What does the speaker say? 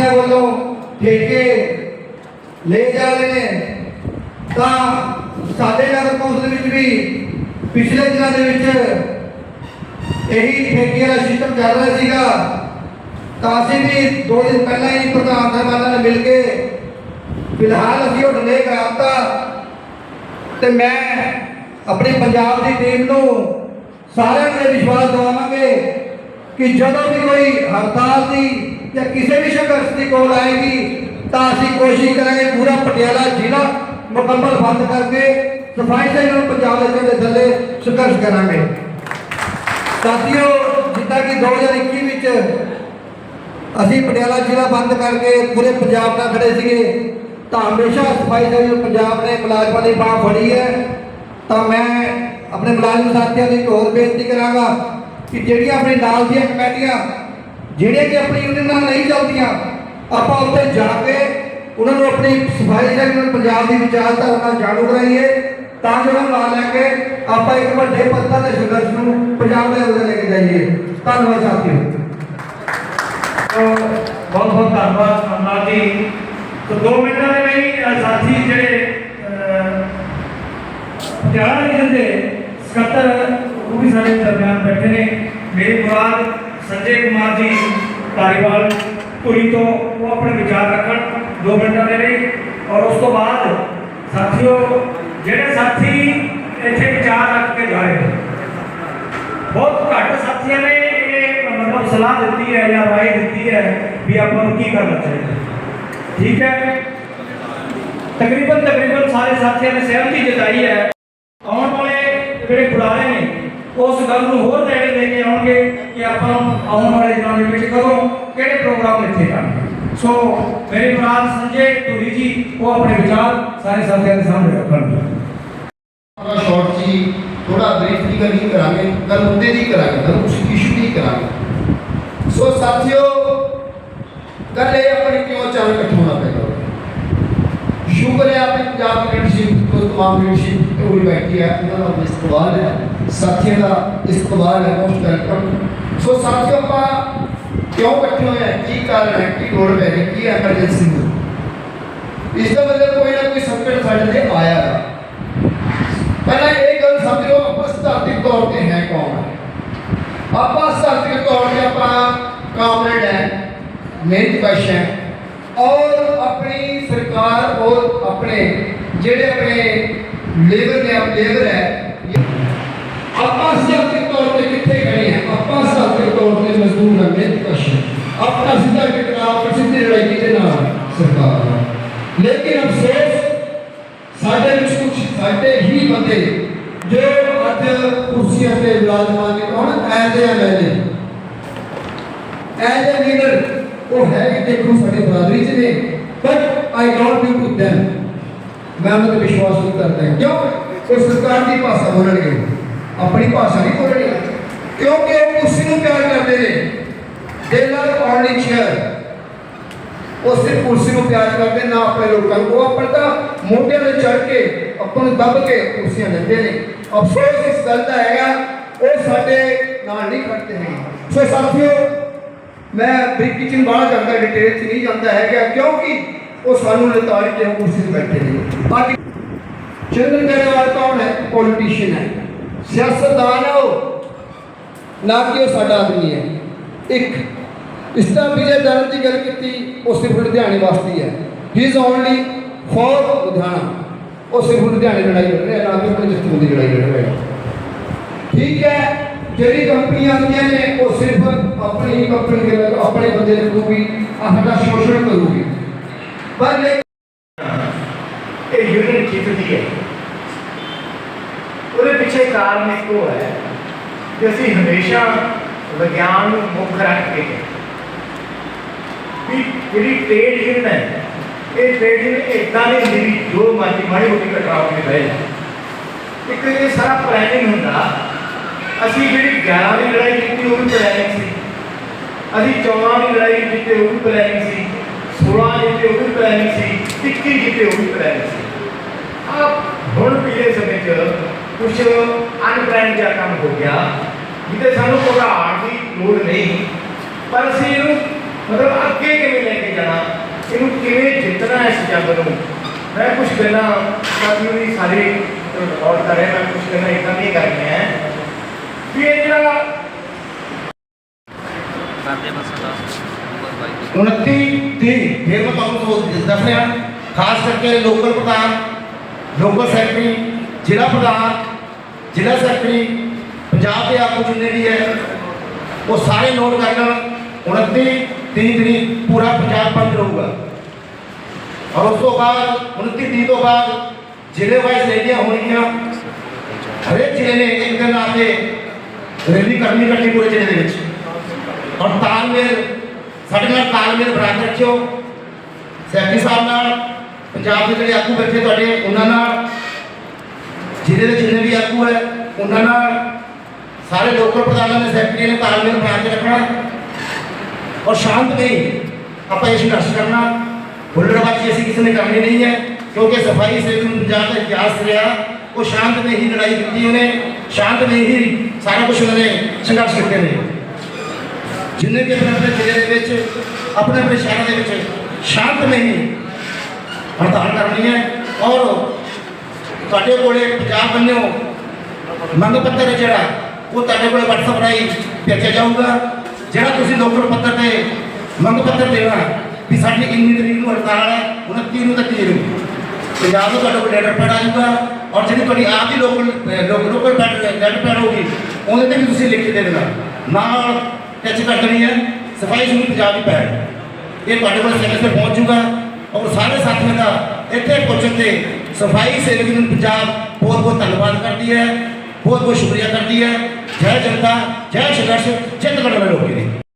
ਕੰਪਨੀਆਂ ਵੱਲੋਂ ਠੇਕੇ ਲੈ ਜਾ ਰਹੇ ਨੇ, ਤਾਂ ਸਾਡੇ ਨਗਰ ਕੌਂਸਲ ਵਿੱਚ ਵੀ ਪਿਛਲੇ ਦਿਨਾਂ ਦੇ ਵਿੱਚ ਇਹੀ ਠੇਕੇ ਦਾ ਸਿਸਟਮ ਚੱਲ ਰਿਹਾ ਸੀਗਾ। ਤਾਂ ਅਸੀਂ ਵੀ ਦੋ ਦਿਨ ਪਹਿਲਾਂ ਹੀ ਪ੍ਰਧਾਨ ਸਾਹਿਬਾਨਾਂ ਨਾਲ ਮਿਲ ਕੇ ਫਿਲਹਾਲ ਅਸੀਂ ਉਹ ਡਿਲੇ ਕਰਾਤਾ ਤੇ ਮੈਂ ਆਪਣੀ ਪੰਜਾਬ ਦੀ ਟੀਮ ਨੂੰ ਸਾਰਿਆਂ ਨੂੰ ਇਹ ਵਿਸ਼ਵਾਸ ਦਿਵਾਵਾਂਗੇ ਕਿ ਜਦੋਂ ਵੀ ਕੋਈ ਹੜਤਾਲ ਦੀ ਜਾਂ ਕਿਸੇ ਵੀ ਸੰਘਰਸ਼ ਦੀ ਕੋਲ ਆਏਗੀ, ਤਾਂ ਅਸੀਂ ਕੋਸ਼ਿਸ਼ ਕਰਾਂਗੇ ਪੂਰਾ ਪਟਿਆਲਾ ਜ਼ਿਲ੍ਹਾ ਮੁਕੰਮਲ ਬੰਦ ਕਰਕੇ ਸਫ਼ਾਈ ਸੇਵਕ ਪੰਜਾਬ ਦੇ ਥੱਲੇ ਸੰਘਰਸ਼ ਕਰਾਂਗੇ। ਸਾਥੀਓ, ਜਿੱਦਾਂ ਕਿ 2021 ਵਿੱਚ ਅਸੀਂ ਪਟਿਆਲਾ ਜ਼ਿਲ੍ਹਾ ਬੰਦ ਕਰਕੇ ਪੂਰੇ ਪੰਜਾਬ ਨਾਲ ਖੜੇ ਸੀਗੇ, ਤਾਂ ਹਮੇਸ਼ਾ ਸਫ਼ਾਈ ਸੇਵਕ ਪੰਜਾਬ ਨੇ ਮੁਲਾਜ਼ਮਾਂ ਦੀ ਬਾਹ ਫੜੀ ਹੈ। ਤਾਂ ਮੈਂ ਆਪਣੇ ਮੁਲਾਜ਼ਮ ਸਾਥੀਆਂ ਨੂੰ ਇੱਕ ਹੋਰ ਬੇਨਤੀ ਕਰਾਂਗਾ ਕਿ ਜਿਹੜੀਆਂ ਆਪਣੇ ਨਾਲ ਦੀਆਂ ਕਮੇਟੀਆਂ ਜਿਹੜੀਆਂ ਕਿ ਆਪਣੀ ਯੂਨੀਅਨ ਨਾਲ ਨਹੀਂ ਚੱਲਦੀਆਂ, ਆਪਾਂ ਉੱਥੇ ਜਾ ਕੇ ਉਹਨਾਂ ਨੂੰ ਆਪਣੀ ਸਫ਼ਾਈ ਸੇਵਕ ਪੰਜਾਬ ਦੀ ਵਿਚਾਰਧਾਰਾ ਨਾਲ ਜਾਣੂ ਕਰਾਈਏ, ਤਾਂ ਜੋ ਉਹਨਾਂ ਨਾਲ ਲੈ ਕੇ ਆਪਾਂ ਇੱਕ ਵੱਡੇ ਪੱਧਰ ਦੇ ਸੰਘਰਸ਼ ਨੂੰ ਪੰਜਾਬ ਦੇ ਉੱਤੇ ਲੈ ਕੇ ਜਾਈਏ। ਧੰਨਵਾਦ ਸਾਥੀਓ। ਬਹੁਤ ਬਹੁਤ ਧੰਨਵਾਦ ਅਮਨਾ ਜੀ। ਤੋ 2 ਮਿੰਟਾਂ ਦੇ ਲਈ ਸਾਥੀ ਜਿਹੜੇ ਪਟਿਆਲਾ ਦੇ ਸਕੱਤਰ, ਉਹ ਵੀ ਸਾਡੇ ਦਰਮਿਆਨ ਬੈਠੇ ਨੇ। ਮੇਰੇ ਮੁਰਾਦ ਸੰਜੇ ਕੁਮਾਰ ਜੀ ਧਾਰੀਵਾਲ ਧੂਰੀ ਤੋਂ ਉਹ ਆਪਣੇ ਵਿਚਾਰ ਰੱਖਣ 2 ਮਿੰਟਾਂ ਦੇ ਲਈ ਔਰ ਉਸ ਤੋਂ ਬਾਅਦ ਸਾਥੀਓ ਜਿਹੜੇ ਸਾਥੀ ਇੱਥੇ ਵਿਚਾਰ ਰੱਖ ਕੇ ਜਾਏ ਬਹੁਤ ਘੱਟ ਸਾਥੀਆਂ ਨੇ ਇਹ ਮਤਲਬ ਸਲਾਹ ਦਿੱਤੀ ਹੈ ਜਾਂ ਰਾਏ ਦਿੱਤੀ ਹੈ ਵੀ ਆਪਾਂ ਨੂੰ ਕੀ ਕਰਨਾ ਚਾਹੀਦਾ ਠੀਕ ਹੈ ਤਕਰੀਬਨ ਤਕਰੀਬਨ ਸਾਰੇ ਸਾਥੀਆਂ ਨੇ ਸਹਿਮਤੀ ਜਤਾਈ ਹੈ ਆਉਣ ਵਾਲੇ ਜਿਹੜੇ ਬੁਲਾਰੇ ਨੇ ਉਸ ਗੱਲ ਨੂੰ ਹੋਰ ਨੇੜੇ ਲੈ ਕੇ ਆਉਣਗੇ ਕਿ ਆਪਾਂ ਆਉਣ ਵਾਲੇ ਦਿਨਾਂ ਦੇ ਵਿੱਚ ਕਦੋਂ ਕਿਹੜੇ ਪ੍ਰੋਗਰਾਮ ਇੱਥੇ ਕਰਨਗੇ ਸੋ ਮੇਰੇ ਮੁਰਾਦ ਸੰਜੇ ਧੂਰੀ ਜੀ ਉਹ ਆਪਣੇ ਵਿਚਾਰ ਸਾਰੇ ਸਾਥੀਆਂ ਦੇ ਸਾਹਮਣੇ ਰੱਖਣਗੇ ਥੋੜਾ ਸ਼ਾਰਟ ਜੀ ਥੋੜਾ ਬਰੀਫਲੀ ਗੱਲ ਨਹੀਂ ਕਰਾਂਗੇ ਗੱਲ ਮੁੱਦੇ ਦੀ ਕਰਾਂਗੇ ਗੱਲ ਉਸ ਇਸ਼ੂ ਦੀ ਕਰਾਂਗੇ ਸੋ ਸਾਥੀਓ ਗੱਲ ਇਹ ਆਪਣੀ ਕਿਉਂ ਚੱਲ ਇਕੱਠ ਹੋਣਾ ਪੈਦਾ ਸ਼ੁਕਰ ਹੈ ਆਪਣੀ ਪੰਜਾਬ ਦੀ ਲੀਡਰਸ਼ਿਪ ਤੋਂ ਤਮਾਮ ਲੀਡਰਸ਼ਿਪ ਉਹ ਵੀ ਬੈਠੀ ਹੈ ਉਹਨਾਂ ਦਾ ਇਸਤਕਬਾਲ ਹੈ ਸਾਥੀਆਂ ਦਾ ਇਸਤਕਬਾਲ ਹੈ ਮੋਸਟ ਵੈਲਕਮ ਸੋ ਸਾਥੀਓ ਆਪਾਂ ਕਿਉਂ ਇਕੱਠੇ ਹੋਏ ਹਾਂ ਕੀ ਕਾਰਨ ਹੈ ਕੀ ਲੋੜ ਪੈ ਰਹੀ ਕੀ ਐਮਰਜੈਂਸੀ ਹੈ ਇਸ ਦਾ ਮਤਲਬ ਕੋਈ ਨਾ ਕੋਈ ਸੰਕਟ ਸਾਡੇ ਤੇ ਆਇਆ ਹੈ ਪਹਿਲਾਂ ਇਹ ਗੱਲ ਸਮਝ ਲਓ ਆਪਾਂ ਸਿਧਾਂਤਿਕ ਤੌਰ ਤੇ ਹੈ ਕੌਣ ਆਪਾਂ ਸਿਧਾਂਤਿਕ ਤੌਰ ਤੇ ਆਪਾਂ ਕਾਮਰੇਡ ਹੈ ਮਿਹਨਤਕਸ਼ ਹੈ ਔਰ ਆਪਣੀ ਸਰਕਾਰ ਔਰ ਆਪਣੇ ਜਿਹੜੇ ਆਪਣੇ ਲੇਬਰ ਨੇ ਆਪ ਲੇਬਰ ਹੈ ਆਪਾਂ ਸਿਧਾਂਤਿਕ ਤੌਰ ਤੇ ਕਿੱਥੇ ਖੜੇ ਹਾਂ? ਆਪਾਂ ਸਿਧਾਂਤਿਕ ਤੌਰ ਤੇ ਮਜ਼ਦੂਰ ਹਾਂ ਮਿਹਨਤਕਸ਼ ਹਾਂ ਆਪਣਾ ਸਿੱਧਾ ਟਕਰਾਅ ਪ੍ਰਸਿੱਧ ਲੜਾਈ ਕਿਹਦੇ ਨਾਲ? ਸਰਕਾਰ ਨਾਲ। ਲੇਕਿਨ ਅਫਸੋਸ, ਸਾਡੇ ਵਿੱਚ ਕੁਝ ਸਾਡੇ ਹੀ ਬੰਦੇ ਜੋ ਅੱਜ ਕੁਰਸੀਆਂ ਤੇ ਵਿਰਾਜਮਾਨ ਨੇ, ਕੌਣ? ਐਜ਼ ਐ ਮੈਨੇ ਲੀਡਰ ਉਹ ਹੈ ਕਿ ਦੇਖੋ ਸਾਡੇ ਬਰਾਦਰੀ ਚ ਨੇ but I don't do to them ਮੈਂ ਉਹਨਾਂ ਤੇ ਵਿਸ਼ਵਾਸ ਨਹੀਂ ਕਰਦਾ। ਕਿਉਂ? ਉਹ ਸਰਕਾਰ ਦੀ ਭਾਸ਼ਾ ਬੋਲਣਗੇ ਆਪਣੀ ਭਾਸ਼ਾ ਨਹੀਂ ਬੋਲਣੀ, ਕਿਉਂਕਿ ਉਹ ਕੁਰਸੀ ਨੂੰ ਪਿਆਰ ਕਰਦੇ ਨੇ। ਦੇ ਲਵ ਓਨਲੀ ਚੇਅਰ ਉਹ ਸਿਰਫ ਕੁਰਸੀ ਨੂੰ ਪਿਆਰ ਕਰਦੇ, ਨਾ ਆਪਣੇ ਲੋਕਾਂ ਨੂੰ। ਉਹ ਆਪਣੇ ਤਾਂ ਮੋਢਿਆਂ ਤੇ ਚੜ ਕੇ, ਆਪਾਂ ਨੂੰ ਦੱਬ ਕੇ ਕੁਰਸੀਆਂ ਲੈਂਦੇ ਨੇ। ਅਫਸੋਸ ਇਸ ਗੱਲ ਦਾ ਹੈਗਾ, ਉਹ ਸਾਡੇ ਨਾਲ ਨਹੀਂ ਖੜਦੇ ਨੇ ਸੋ ਸਾਥੀਓ, ਮੈਂ ਬਰੀਕੀ ਚ ਬਾਹਰ ਜਾਂਦਾ ਡਿਟੇਲ ਚ ਨਹੀਂ ਜਾਂਦਾ ਹੈਗਾ, ਕਿਉਂਕਿ ਉਹ ਸਾਨੂੰ ਲਤਾੜ ਕੇ ਕੁਰਸੀ ਤੇ ਬੈਠੇ ਨੇ? ਬਾਕੀ ਚੰਦਰ ਗਰੇਵਾਲ ਕੌਣ ਹੈ? ਪੋਲੀਟੀਸ਼ੀਅਨ ਹੈ। ਸਿਆਸਤਦਾਨ ਹੈ ਉਹ। ਨਾ ਕਿ ਉਹ ਸਾਡਾ ਆਦਮੀ ਹੈ। ਇੱਕ, ਇਸ ਤਰ੍ਹਾਂ ਵਿਜੇ ਦਰਨ ਦੀ ਗੱਲ ਕੀਤੀ, ਉਹ ਸਿਰਫ ਲੁਧਿਆਣੇ ਵਾਸਤੇ ਹੈ ਹੀ। Is only for Ludhiana. ਉਹ ਸਿਰਫ ਲੁਧਿਆਣੇ ਲੜਾਈ ਲੜ ਰਿਹਾ, ਨਾ ਕਿ ਆਪਣੇ ਜਸਟੂ ਦੀ ਲੜਾਈ ਲੜ ਰਿਹਾ। ਠੀਕ ਹੈ, ਜਿਹੜੀ ਕੰਪਨੀਆਂ ਆਉਂਦੀਆਂ ਨੇ, ਉਹ ਸਿਰਫ ਆਪਣੀ ਹੀ ਕੰਪਨੀ ਦੇ ਆਪਣੇ ਬੰਦੇ ਨੂੰ ਕਰੂਗੀ ਆਹ ਸਾਡਾ ਸ਼ੋਸ਼ਣ ਕਰੂਗੀ। ਪਰ ਲੇਕਿਨ ਇਹ ਯੂਨੀਅਨ ਜਿੱਤਦੀ ਹੈ ਉਹਦੇ ਪਿੱਛੇ ਕਾਰਨ ਇੱਕੋ ਹੈ ਕਿ ਅਸੀਂ ਹਮੇਸ਼ਾ ਵਿਗਿਆਨ ਨੂੰ ਮੁੱਖ ਰੱਖ ਕੇ ਵੀ ਜਿਹੜੀ ਟ੍ਰੇਡ ਯੂਨੀਅਨ ਹੈ, ਇਹ ਟ੍ਰੇਡ ਯੂਨੀਅਨ ਇਦਾਂ ਨਹੀਂ ਹੁੰਦੀ ਜੋ ਮਰਜ਼ੀ ਮਾੜੀ ਮੋਟੀ ਘਟਨਾ ਕੇ ਬਹਿ ਇੱਕ ਇਹ ਸਾਰਾ ਪਲੈਨਿੰਗ ਹੁੰਦਾ, ਅਸੀਂ ਜਿਹੜੀ 11 ਦੀ ਲੜਾਈ ਕੀਤੀ ਉਹ ਵੀ ਪਲੈਨਿੰਗ ਸੀ। ਅਸੀਂ 14 ਦੀ ਲੜਾਈ ਕੀਤੀ ਉਹ ਵੀ ਪਲੈਨਿੰਗ ਸੀ। 16 ਜਿੱਤੇ ਉਹ ਵੀ ਪਲੈਨਿੰਗ ਸੀ। 21 ਜਿੱਤੇ ਉਹ ਵੀ ਪਲੈਨਿੰਗ ਸੀ। ਆ ਹੁਣ ਪਿਛਲੇ ਸਮੇਂ 'ਚ ਕੁਝ ਅਨਪਲੈਨ ਜਿਹਾ ਕੰਮ ਹੋ ਗਿਆ ਜਿਹਦੇ ਸਾਨੂੰ ਘਬਰਾਹਟ ਦੀ ਲੋੜ ਨਹੀਂ। ਪਰ ਅਸੀਂ ਇਹਨੂੰ ਮਤਲਬ ਅੱਗੇ ਕਿਵੇਂ ਲੈ ਕੇ ਜਾਣਾ, ਇਹਨੂੰ ਕਿਵੇਂ ਜਿੱਤਣਾ ਇਸ ਜੰਗ ਨੂੰ? ਮੈਂ ਕੁਝ ਗੱਲਾਂ ਕਾਫੀ ਵੀ ਸਾਰੇ ਰਿਕਾਰਡ ਕਰ ਰਿਹਾ, ਮੈਂ ਕੁਝ ਗੱਲਾਂ ਇਦਾਂ ਦੀਆਂ ਕਰਨੀਆਂ ਹੈ। ਵੀ ਇਹ ਜਿਹੜਾ ਕਰਦੇ ਬਸ 29 ਦੀ ਫਿਰ ਮੈਂ ਤੁਹਾਨੂੰ ਦੱਸ ਰਿਹਾ ਖਾਸ ਕਰਕੇ ਲੋਕਲ ਪ੍ਰਧਾਨ ਲੋਕਲ ਸੈਕਟਰੀ ਜ਼ਿਲ੍ਹਾ ਪ੍ਰਧਾਨ ਜ਼ਿਲ੍ਹਾ ਸੈਕਟਰੀ, ਪੰਜਾਬ ਦੇ ਆਗੂ ਜਿੰਨੇ ਵੀ ਹੈ, ਉਹ ਸਾਰੇ ਨੋਟ ਕਰ ਲੈਣ। 29 ਤੀਹ ਤਰੀਕ ਪੂਰਾ ਪੰਜਾਬ ਬੰਦ ਰਹੂਗਾ। ਔਰ ਉਸ ਤੋਂ ਬਾਅਦ 29 ਤੀਹ ਤੋਂ ਬਾਅਦ ਜ਼ਿਲ੍ਹੇ ਵਾਈਜ਼ ਰੈਲੀਆਂ ਹੋਣਗੀਆਂ, ਹਰੇਕ ਜ਼ਿਲ੍ਹੇ ਨੇ ਇੱਕ ਦਿਨ ਆ ਕੇ ਰੈਲੀ ਕਰਨੀ ਕਰਨੀ ਪੂਰੇ ਜ਼ਿਲ੍ਹੇ ਦੇ ਵਿੱਚ। ਔਰ ਤਾਲਮੇਲ, ਸਾਡੇ ਨਾਲ ਤਾਲਮੇਲ ਬਣਾ ਕੇ ਰੱਖਿਓ। ਸੈਕਟਰੀ ਸਾਹਿਬ ਨਾਲ, ਪੰਜਾਬ ਦੇ ਜਿਹੜੇ ਆਗੂ ਬੈਠੇ ਤੁਹਾਡੇ, ਉਹਨਾਂ ਨਾਲ ਜ਼ਿਲ੍ਹੇ ਦੇ ਜਿੰਨੇ ਵੀ ਆਗੂ ਹੈ, ਉਹਨਾਂ ਨਾਲ ਸਾਰੇ ਲੋਕਲ ਪ੍ਰਧਾਨਾਂ ਨੇ ਸੈਕਟਰੀ ਨੇ ਤਾਲਮੇਲ ਬਣਾ ਕੇ ਰੱਖਣਾ ਔਰ ਸ਼ਾਂਤ ਨਹੀਂ ਆਪਾਂ ਇਹ ਸੰਘਰਸ਼ ਕਰਨਾ। ਹੁੱਲੜਬਾਜ਼ੀ ਅਸੀਂ ਕਿਸੇ ਨੇ ਕਰਨੀ ਨਹੀਂ ਹੈ, ਕਿਉਂਕਿ ਸਫ਼ਾਈ ਸੇਵਕ ਨੂੰ ਪੰਜਾਬ ਦਾ ਇਤਿਹਾਸ ਰਿਹਾ, ਉਹ ਸ਼ਾਂਤ ਵਿੱਚ ਹੀ ਲੜਾਈ ਦਿੱਤੀ ਉਹਨੇ, ਸ਼ਾਂਤ ਵਿੱਚ ਹੀ ਸਾਰਾ ਕੁਝ ਉਹਨੇ ਸੰਘਰਸ਼ ਕੀਤੇ ਨੇ। ਜਿੰਨੇ ਵੀ ਆਪਣੇ ਆਪਣੇ ਜ਼ਿਲ੍ਹੇ ਦੇ ਵਿੱਚ, ਆਪਣੇ ਆਪਣੇ ਸ਼ਹਿਰਾਂ ਦੇ ਵਿੱਚ ਸ਼ਾਂਤ ਨਹੀਂ ਹੜਤਾਲ ਕਰਨੀ ਹੈ ਤੁਹਾਡੇ ਕੋਲੇ ਪੰਜਾਬ ਬੰਨਿਓ ਮੰਗ ਪੱਤਰ ਹੈ ਜਿਹੜਾ, ਉਹ ਤੁਹਾਡੇ ਕੋਲੇ WhatsApp ਰਾਹੀਂ ਭੇਜਿਆ ਜਾਊਗਾ। ਜਿਹੜਾ ਤੁਸੀਂ ਲੋਕਲ ਪੱਤਰ ਤੇ ਮੰਗ ਪੱਤਰ ਦੇਣਾ ਵੀ ਸਾਡੀ ਇੰਨੀ ਤਰੀਕ ਨੂੰ ਹੜਤਾਲ ਹੈ 29 ਨੂੰ ਤਾਂ 30 ਨੂੰ ਪੰਜਾਬ ਦਾ ਤੁਹਾਡੇ ਕੋਲ ਲੈਟਰ ਪੈਡ ਆ ਜਾਊਗਾ ਔਰ ਜਿਹੜੀ ਤੁਹਾਡੀ ਆਪ ਦੀ ਲੋਕਲ ਲੋਕਲ ਲੈਟਰ ਪੈਡ ਹੋਊਗੀ, ਉਹਦੇ ਤੇ ਵੀ ਤੁਸੀਂ ਲਿਖ ਕੇ ਦੇ ਦੇਣਾ। ਨਾਲ ਟੱਚ ਕਰ ਦੇਣੀ ਹੈ, ਸਫ਼ਾਈ ਸਮੂਹ ਪੰਜਾਬ ਪੈਡ ਇਹ ਤੁਹਾਡੇ ਕੋਲ ਸਮੇਂ ਤੇ ਪਹੁੰਚ ਜਾਊਗਾ ਔਰ ਸਾਰੇ ਸਾਥੀਆਂ ਦਾ ਇੱਥੇ ਪਹੁੰਚਣ ਤੇ ਸਫ਼ਾਈ ਸੇਵਕ ਯੂਨੀਅਨ ਪੰਜਾਬ ਬਹੁਤ ਬਹੁਤ ਧੰਨਵਾਦ ਕਰਦੀ ਹੈ, ਬਹੁਤ ਬਹੁਤ ਸ਼ੁਕਰੀਆ ਕਰਦੀ ਹੈ। ਜੈ ਜਨਤਾ, ਜੈ ਸੰਘਰਸ਼ ਜਿੱਤ ਲੜਨ ਵਾਲੇ